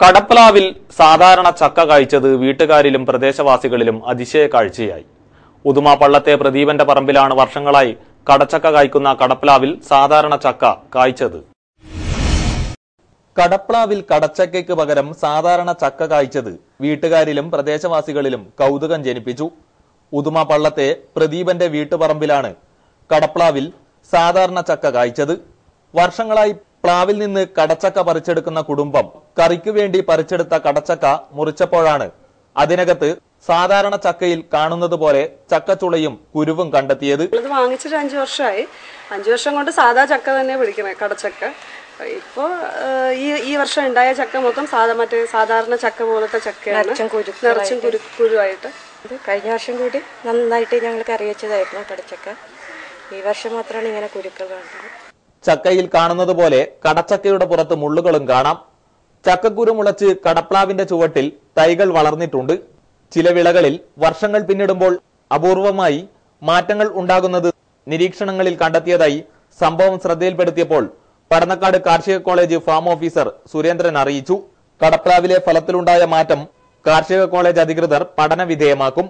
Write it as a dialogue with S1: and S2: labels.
S1: കടപ്പലാവിൽ സാധാരണ ചക്ക കഴിച്ചത് വീട്ടുകാരിലും പ്രദേശവാസികളിലും അതിശയ കാഴ്ചയായി ഉദുമ പള്ളത്തെ പ്രദീപന്റെ പറമ്പിലാണ് വർഷങ്ങളായി കടച്ചക്ക കായ്ക്കുന്ന കടപ്ലാവിൽ സാധാരണ ചക്ക കായ്ച്ചത്. കടപ്ലാവിൽ കടച്ചക്കയ്ക്ക് പകരം സാധാരണ ചക്ക കായ്ച്ചത് വീട്ടുകാരിലും പ്രദേശവാസികളിലും കൗതുകം ജനിപ്പിച്ചു. ഉദുമ പള്ളത്തെ പ്രദീപന്റെ വീട്ടുപറമ്പിലാണ് കടപ്ലാവിൽ സാധാരണ ചക്ക കായ്ച്ചത്. വർഷങ്ങളായി പ്ലാവിൽ നിന്ന് കടച്ചക്ക പറിച്ചെടുക്കുന്ന കുടുംബം കറിക്കു വേണ്ടി പറിച്ചെടുത്ത കടച്ചക്ക മുറിച്ചപ്പോഴാണ് അതിനകത്ത് സാധാരണ ചക്കയിൽ കാണുന്നത് പോലെ ചക്കച്ചുളയും കുരുവും കണ്ടെത്തിയത്.
S2: ഇത് വാങ്ങിച്ചിട്ട് അഞ്ചു വർഷമായി. അഞ്ചു വർഷം കൊണ്ട് സാധാ ചക്ക തന്നെ പിടിക്കണേ കടച്ചക്ക. ഇപ്പോ ഈ ഈ വർഷം ഉണ്ടായ ചക്ക മൊത്തം സാധാ മറ്റേ സാധാരണ ചക്ക പോലത്തെ ചക്കയാണ്.
S3: നിറച്ചും.
S2: കുരു കുരുവായിട്ട്.
S3: ഇത് കഴിഞ്ഞ വർഷം കൂടി നന്നായിട്ട് ഞങ്ങൾക്ക് അറിയിച്ചതായിരുന്നു കടച്ചക്ക. ഈ വർഷം മാത്രമാണ് ഇങ്ങനെ കുരുക്കൾ കണ്ടത്
S1: ചക്കയിൽ കാണുന്നത് പോലെ കടച്ചക്കയുടെ പുറത്ത് മുള്ളുകളും കാണാം. ചക്കക്കുരു മുളച്ച് കടപ്ലാവിന്റെ ചുവട്ടിൽ തൈകൾ വളർന്നിട്ടുണ്ട്. ചില വിളകളിൽ വർഷങ്ങൾ പിന്നിടുമ്പോൾ അപൂർവമായി മാറ്റങ്ങൾ ഉണ്ടാകുന്നത് നിരീക്ഷണങ്ങളിൽ കണ്ടെത്തിയതായി സംഭവം ശ്രദ്ധയിൽപ്പെടുത്തിയപ്പോൾ പടന്നക്കാട് കാർഷിക കോളേജ് ഫാം ഓഫീസർ സുരേന്ദ്രൻ അറിയിച്ചു. കടപ്ലാവിലെ ഫലത്തിലുണ്ടായ മാറ്റം കാർഷിക കോളേജ് അധികൃതർ പഠന വിധേയമാക്കും.